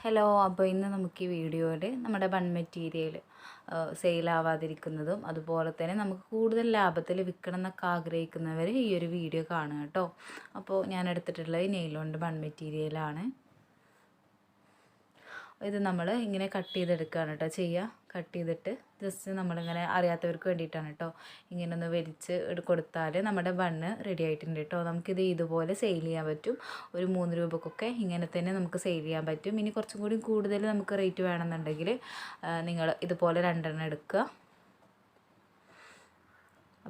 Hello അപ്പോൾ ഇന്ന് നമുക്ക് ഈ വീഡിയോയിൽ നമ്മുടെ ബൺ മെറ്റീരിയൽ സെയിലാവാതിരിക്കുന്നതും അതുപോലെ തന്നെ നമുക്ക് കൂടുതൽ ലാഭത്തിൽ വിൽക്കണം എന്നൊക്കെ ആഗ്രഹിക്കുന്നവർ ഈ ഒരു വീഡിയോ കാണുക കേട്ടോ. അപ്പോൾ ഞാൻ എടുത്തിട്ടുള്ളത് നെയിലോണ്ട് ബൺ മെറ്റീരിയലാണ്. ഇത് നമ്മൾ ഇങ്ങനെ കട്ട് ചെയ്തെടുക്കുകയാണ് കേട്ടോ ചെയ്യുക കട്ട് ചെയ്തിട്ട് ജസ്റ്റ് നമ്മളിങ്ങനെ അറിയാത്തവർക്ക് വേണ്ടിയിട്ടാണ് കേട്ടോ ഇങ്ങനെ ഒന്ന് വലിച്ച് കൊടുത്താൽ നമ്മുടെ ബണ്ണ് റെഡി ആയിട്ടുണ്ട് കേട്ടോ നമുക്കിത് ഇതുപോലെ സെയിൽ ചെയ്യാൻ പറ്റും. ഒരു മൂന്ന് രൂപക്കൊക്കെ ഇങ്ങനെ തന്നെ നമുക്ക് സെയിൽ ചെയ്യാൻ പറ്റും. ഇനി കുറച്ചും കൂടി കൂടുതൽ നമുക്ക് റേറ്റ് വേണമെന്നുണ്ടെങ്കിൽ നിങ്ങൾ ഇതുപോലെ രണ്ടെണ്ണം എടുക്കുക.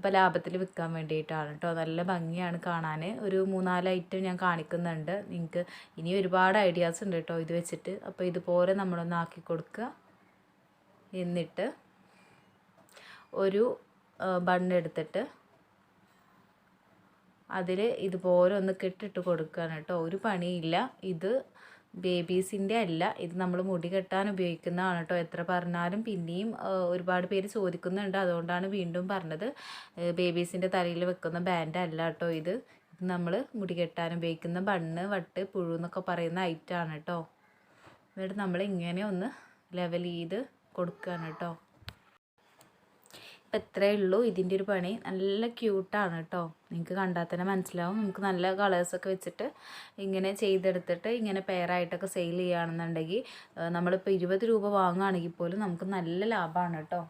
അപ്പോൾ ലാഭത്തിൽ വിൽക്കാൻ വേണ്ടിയിട്ടാണ് കേട്ടോ നല്ല ഭംഗിയാണ് കാണാൻ ഒരു മൂന്നാൽ ഐറ്റം ഞാൻ കാണിക്കുന്നുണ്ട്. നിങ്ങൾക്ക് ഇനി ഒരുപാട് ഐഡിയാസ് ഉണ്ട് കേട്ടോ ഇത് വെച്ചിട്ട്. അപ്പോൾ ഇതുപോലെ നമ്മളൊന്ന് ആക്കി കൊടുക്കുക എന്നിട്ട് ഒരു ബണ്ണെടുത്തിട്ട് അതിൽ ഇതുപോലെ ഒന്ന് കെട്ടിട്ട് കൊടുക്കുകയാണ് കേട്ടോ ഒരു പണിയില്ല. ഇത് ബേബീസിന്റെ അല്ല ഇത് നമ്മൾ മുടി കെട്ടാൻ ഉപയോഗിക്കുന്നതാണ് കേട്ടോ. എത്ര പറഞ്ഞാലും പിന്നെയും ഒരുപാട് പേര് ചോദിക്കുന്നുണ്ട്. അതുകൊണ്ടാണ് വീണ്ടും പറഞ്ഞത്. ബേബീസിന്റെ തലയിൽ വെക്കുന്ന ബാൻഡ് അല്ല കേട്ടോ ഇത്. നമ്മൾ മുടി കെട്ടാൻ ഉപയോഗിക്കുന്ന ബണ്ണ് വട്ട് പുഴു എന്നൊക്കെ പറയുന്ന ഐറ്റാണ് കേട്ടോ. എന്നിട്ട് നമ്മൾ ഇങ്ങനെ ഒന്ന് ലെവൽ ചെയ്ത് കൊടുക്കുകയാണ് കേട്ടോ. ഇപ്പം ഇത്രയേ ഉള്ളൂ ഇതിന്റെ ഒരു പണി നല്ല ക്യൂട്ടാണ് കേട്ടോ നിങ്ങൾക്ക് കണ്ടാൽ തന്നെ മനസ്സിലാവും. നമുക്ക് നല്ല കളേഴ്സൊക്കെ വെച്ചിട്ട് ഇങ്ങനെ ചെയ്തെടുത്തിട്ട് ഇങ്ങനെ പെയറായിട്ടൊക്കെ സെയിൽ ചെയ്യുകയാണെന്നുണ്ടെങ്കിൽ നമ്മളിപ്പോൾ ഇരുപത് രൂപ വാങ്ങുകയാണെങ്കിൽ പോലും നമുക്ക് നല്ല ലാഭമാണ് കേട്ടോ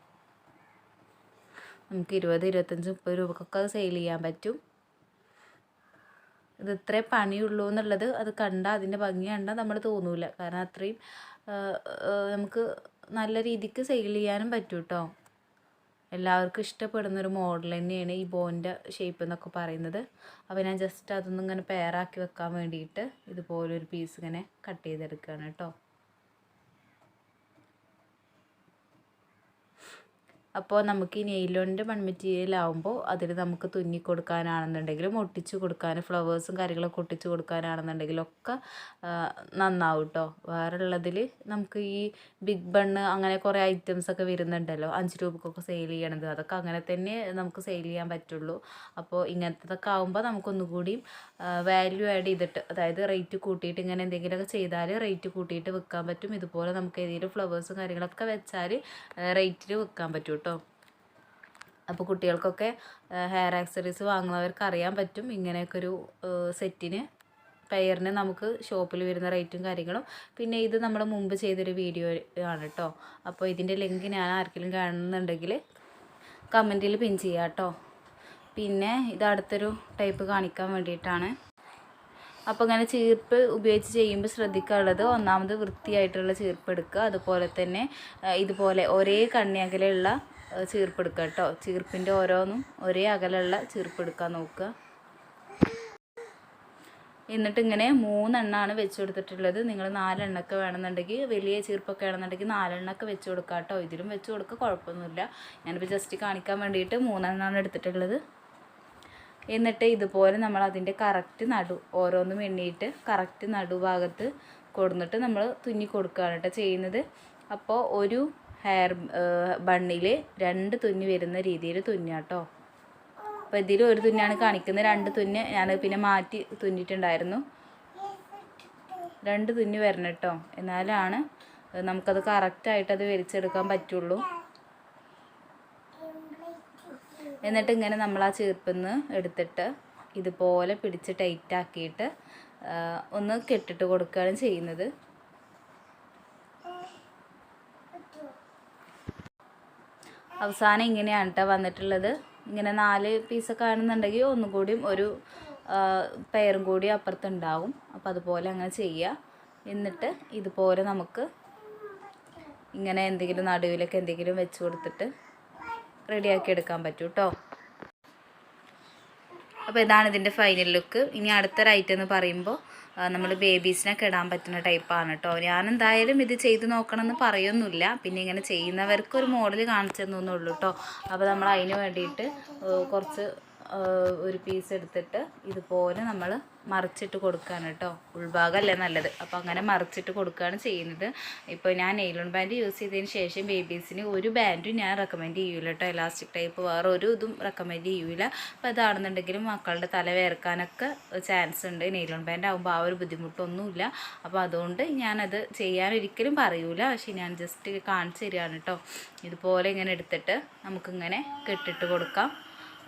നമുക്ക് ഇരുപത് ഇരുപത്തഞ്ച് മുപ്പത് രൂപക്കൊക്കെ സെയിൽ ചെയ്യാൻ പറ്റും. ഇത് ഇത്രേ പണിയുള്ളൂ എന്നുള്ളത് അത് കണ്ടാൽ അതിന്റെ ഭംഗി കണ്ടാൽ നമ്മൾ തോന്നൂല. കാരണം അത്രയും നമുക്ക് നല്ല രീതിക്ക് സെയിൽ ചെയ്യാനും പറ്റും കേട്ടോ എല്ലാവർക്കും ഇഷ്ടപ്പെടുന്ന ഒരു മോഡൽ തന്നെയാണ് ഈ ബോന്റെ ഷേപ്പ് എന്നൊക്കെ പറയുന്നത്. അപ്പോൾ ഞാൻ ജസ്റ്റ് അതൊന്നും ഇങ്ങനെ പെയറാക്കി വെക്കാൻ വേണ്ടിയിട്ട് ഇതുപോലൊരു പീസ് ഇങ്ങനെ കട്ട് ചെയ്തെടുക്കുകയാണ് കേട്ടോ. അപ്പോൾ നമുക്ക് ഈ നെയ്ലോണിന്റെ മൺമെറ്റീരിയൽ ആകുമ്പോൾ അതിൽ നമുക്ക് തുന്നി കൊടുക്കാനാണെന്നുണ്ടെങ്കിലും ഒട്ടിച്ച് കൊടുക്കാൻ ഫ്ലവേഴ്സും കാര്യങ്ങളൊക്കെ ഒട്ടിച്ച് കൊടുക്കാനാണെന്നുണ്ടെങ്കിലും ഒക്കെ നന്നാവും കേട്ടോ വേറുള്ളതിൽ നമുക്ക് ഈ ബിഗ് ബണ്ണ് അങ്ങനെ കുറേ ഐറ്റംസ് ഒക്കെ വരുന്നുണ്ടല്ലോ. അഞ്ച് രൂപക്കൊക്കെ സെയിൽ ചെയ്യണത്. അതൊക്കെ അങ്ങനെ തന്നെ നമുക്ക് സെയിൽ ചെയ്യാൻ പറ്റുള്ളൂ. അപ്പോൾ ഇങ്ങനത്തതൊക്കെ ആകുമ്പോൾ നമുക്കൊന്നുകൂടിയും വാല്യൂ ആഡ് ചെയ്തിട്ട് അതായത് റേറ്റ് കൂട്ടിയിട്ട് ഇങ്ങനെ എന്തെങ്കിലുമൊക്കെ ചെയ്താൽ റേറ്റ് കൂട്ടിയിട്ട് വിൽക്കാൻ പറ്റും. ഇതുപോലെ നമുക്ക് ഏതെങ്കിലും ഫ്ലവേഴ്സും കാര്യങ്ങളൊക്കെ വെച്ചാൽ റേറ്റിൽ വിൽക്കാൻ പറ്റും കേട്ടോ. അപ്പോൾ കുട്ടികൾക്കൊക്കെ ഹെയർ ആക്സറീസ് വാങ്ങുന്നവർക്ക് അറിയാൻ പറ്റും. ഇങ്ങനെയൊക്കെ ഒരു സെറ്റിന് പെയറിന് നമുക്ക് ഷോപ്പിൽ വരുന്ന റേറ്റും കാര്യങ്ങളും. പിന്നെ ഇത് നമ്മൾ മുമ്പ് ചെയ്തൊരു വീഡിയോ ആണ് കേട്ടോ അപ്പോൾ ഇതിന്റെ ലിങ്ക് ഞാൻ ആർക്കെങ്കിലും കാണുന്നുണ്ടെങ്കിൽ കമന്റിൽ പിൻ ചെയ്യാം കേട്ടോ പിന്നെ ഇത് അടുത്തൊരു ടൈപ്പ് കാണിക്കാൻ വേണ്ടിയിട്ടാണ്. അപ്പോൾ ഇങ്ങനെ ചീർപ്പ് ഉപയോഗിച്ച് ചെയ്യുമ്പോൾ ശ്രദ്ധിക്കാനുള്ളത് ഒന്നാമത് വൃത്തിയായിട്ടുള്ള ചീർപ്പ് എടുക്കുക അതുപോലെ തന്നെ ഇതുപോലെ ഒരേ കണ്ണിയകലുള്ള ആ, ചീർപ്പ് എടുക്കുക കേട്ടോ ചീർപ്പിന്റെ ഓരോന്നും ഒരേ അകലുള്ള ചീർപ്പ് എടുക്കാൻ നോക്കുക. എന്നിട്ട് ഇങ്ങനെ മൂന്നെണ്ണമാണ് വെച്ച് കൊടുത്തിട്ടുള്ളത്. നിങ്ങൾ നാലെണ്ണൊക്കെ വേണമെന്നുണ്ടെങ്കിൽ വലിയ ചീർപ്പൊക്കെ വേണമെന്നുണ്ടെങ്കിൽ നാലെണ്ണമൊക്കെ വെച്ച് കൊടുക്കാം കേട്ടോ ഇതിലും വെച്ച് കൊടുക്കുക കുഴപ്പമൊന്നുമില്ല. ഞാനിപ്പോൾ ജസ്റ്റ് കാണിക്കാൻ വേണ്ടിയിട്ട് മൂന്നെണ്ണമാണ് എടുത്തിട്ടുള്ളത്. എന്നിട്ട് ഇതുപോലെ നമ്മൾ അതിന്റെ കറക്റ്റ് നടു ഓരോന്നും എണ്ണിയിട്ട് കറക്റ്റ് നടുഭാഗത്ത് കൊടുന്നിട്ട് നമ്മൾ തുന്നി കൊടുക്കുകയാണ് കേട്ടോ ചെയ്യുന്നത്. അപ്പോൾ ഒരു ഹെയർ ബണ്ണിൽ രണ്ട് തുന്നി വരുന്ന രീതിയിൽ തുന്നുക കേട്ടോ. അപ്പോൾ ഇതിൽ ഒരു തുന്നാണ് കാണിക്കുന്നത്. രണ്ട് തുന്ന് ഞാൻ പിന്നെ മാറ്റി തുന്നിയിട്ടുണ്ടായിരുന്നു. രണ്ട് തുന്നി വരണം കേട്ടോ. എന്നാലാണ് നമുക്കത് കറക്റ്റായിട്ട് അത് വലിച്ചെടുക്കാൻ പറ്റുള്ളൂ. എന്നിട്ട് ഇങ്ങനെ നമ്മൾ ആ ചീർപ്പിന്ന് എടുത്തിട്ട് ഇതുപോലെ പിടിച്ച് ടൈറ്റ് ആക്കിയിട്ട് ഒന്ന് കെട്ടിട്ട് കൊടുക്കുകയാണ് ചെയ്യുന്നത്. അവസാനം ഇങ്ങനെയാണ് കേട്ടോ വന്നിട്ടുള്ളത്. ഇങ്ങനെ നാല് പീസൊക്കെ ആണെന്നുണ്ടെങ്കിൽ ഒന്നും കൂടിയും ഒരു പെയറും കൂടി അപ്പുറത്തുണ്ടാവും. അപ്പോൾ അതുപോലെ അങ്ങനെ ചെയ്യുക എന്നിട്ട് ഇതുപോലെ നമുക്ക് ഇങ്ങനെ എന്തെങ്കിലും നടുവിലൊക്കെ എന്തെങ്കിലും വെച്ച് കൊടുത്തിട്ട് റെഡിയാക്കി എടുക്കാൻ പറ്റും കേട്ടോ അപ്പോൾ ഇതാണ് ഇതിന്റെ ഫൈനൽ ലുക്ക് ഇനി അടുത്തൊരു ഐറ്റം എന്ന് പറയുമ്പോൾ നമ്മൾ ബേബീസിനൊക്കെ ഇടാൻ പറ്റുന്ന ടൈപ്പാണ് കേട്ടോ ഞാൻ എന്തായാലും ഇത് ചെയ്ത് നോക്കണം എന്ന് പറയൊന്നുമില്ല. പിന്നെ ഇങ്ങനെ ചെയ്യുന്നവർക്ക് ഒരു മോഡൽ കാണിച്ചു തന്നുള്ളൂ കേട്ടോ അപ്പോൾ നമ്മൾ അതിന് വേണ്ടിയിട്ട് കുറച്ച് ഒരു പീസ് എടുത്തിട്ട് ഇതുപോലെ നമ്മൾ മറിച്ചിട്ട് കൊടുക്കുകയാണ് കേട്ടോ. ഉൾഭാഗമല്ലേ നല്ലത്. അപ്പോൾ അങ്ങനെ മറിച്ചിട്ട് കൊടുക്കുകയാണ് ചെയ്യുന്നത്. ഇപ്പോൾ ഞാൻ നെയിലോൺ ബാൻഡ് യൂസ് ചെയ്തതിന് ശേഷം ബേബീസിന് ഒരു ബാൻഡും ഞാൻ റെക്കമെൻഡ് ചെയ്യൂല കേട്ടോ. എലാസ്റ്റിക് ടൈപ്പ് വേറെ ഒരു ഇതും റെക്കമെൻഡ് ചെയ്യൂല. അപ്പോൾ അതാണെന്നുണ്ടെങ്കിലും മക്കളുടെ തല വേർക്കാനൊക്കെ ചാൻസ് ഉണ്ട്. നെയിലോൺ ബാൻഡ് ആകുമ്പോൾ ആ ഒരു ബുദ്ധിമുട്ടൊന്നുമില്ല. അപ്പോൾ അതുകൊണ്ട് ഞാനത് ചെയ്യാൻ ഒരിക്കലും പറയൂല. പക്ഷേ ഞാൻ ജസ്റ്റ് കാണിച്ചു തരികയാണ് കേട്ടോ. ഇതുപോലെ ഇങ്ങനെ എടുത്തിട്ട് നമുക്കിങ്ങനെ കെട്ടിട്ട് കൊടുക്കാം.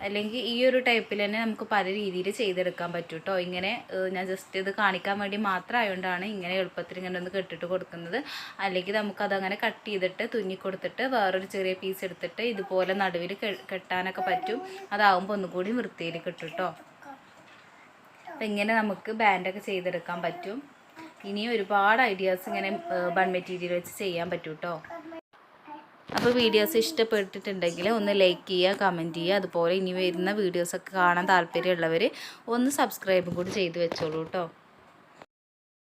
അല്ലെങ്കിൽ ഈ ഒരു ടൈപ്പിൽ തന്നെ നമുക്ക് പല രീതിയിൽ ചെയ്തെടുക്കാൻ പറ്റും കേട്ടോ ഇങ്ങനെ ഞാൻ ജസ്റ്റ് ഇത് കാണിക്കാൻ വേണ്ടി മാത്രം ആയതുകൊണ്ടാണ് ഇങ്ങനെ എളുപ്പത്തിൽ ഇങ്ങനെ ഒന്ന് കെട്ടിട്ട് കൊടുക്കുന്നത്. അല്ലെങ്കിൽ നമുക്കതങ്ങനെ കട്ട് ചെയ്തിട്ട് തുന്നി കൊടുത്തിട്ട് വേറൊരു ചെറിയ പീസ് എടുത്തിട്ട് ഇതുപോലെ നടുവിൽ കെട്ടാനൊക്കെ പറ്റും. അതാവുമ്പോൾ ഒന്നുകൂടി വൃത്തിയിൽ കിട്ടും കേട്ടോ അപ്പം ഇങ്ങനെ നമുക്ക് ബാൻഡൊക്കെ ചെയ്തെടുക്കാൻ പറ്റും. ഇനിയും ഒരുപാട് ഐഡിയാസ് ഇങ്ങനെ ബൺ മെറ്റീരിയൽ വെച്ച് ചെയ്യാൻ പറ്റും കേട്ടോ അപ്പോൾ വീഡിയോസ് ഇഷ്ടപ്പെട്ടിട്ടുണ്ടെങ്കിൽ ഒന്ന് ലൈക്ക് ചെയ്യുക കമന്റ് ചെയ്യുക. അതുപോലെ ഇനി വരുന്ന വീഡിയോസൊക്കെ കാണാൻ താല്പര്യമുള്ളവർ ഒന്ന് സബ്സ്ക്രൈബും കൂടി ചെയ്ത് വെച്ചോളൂ കേട്ടോ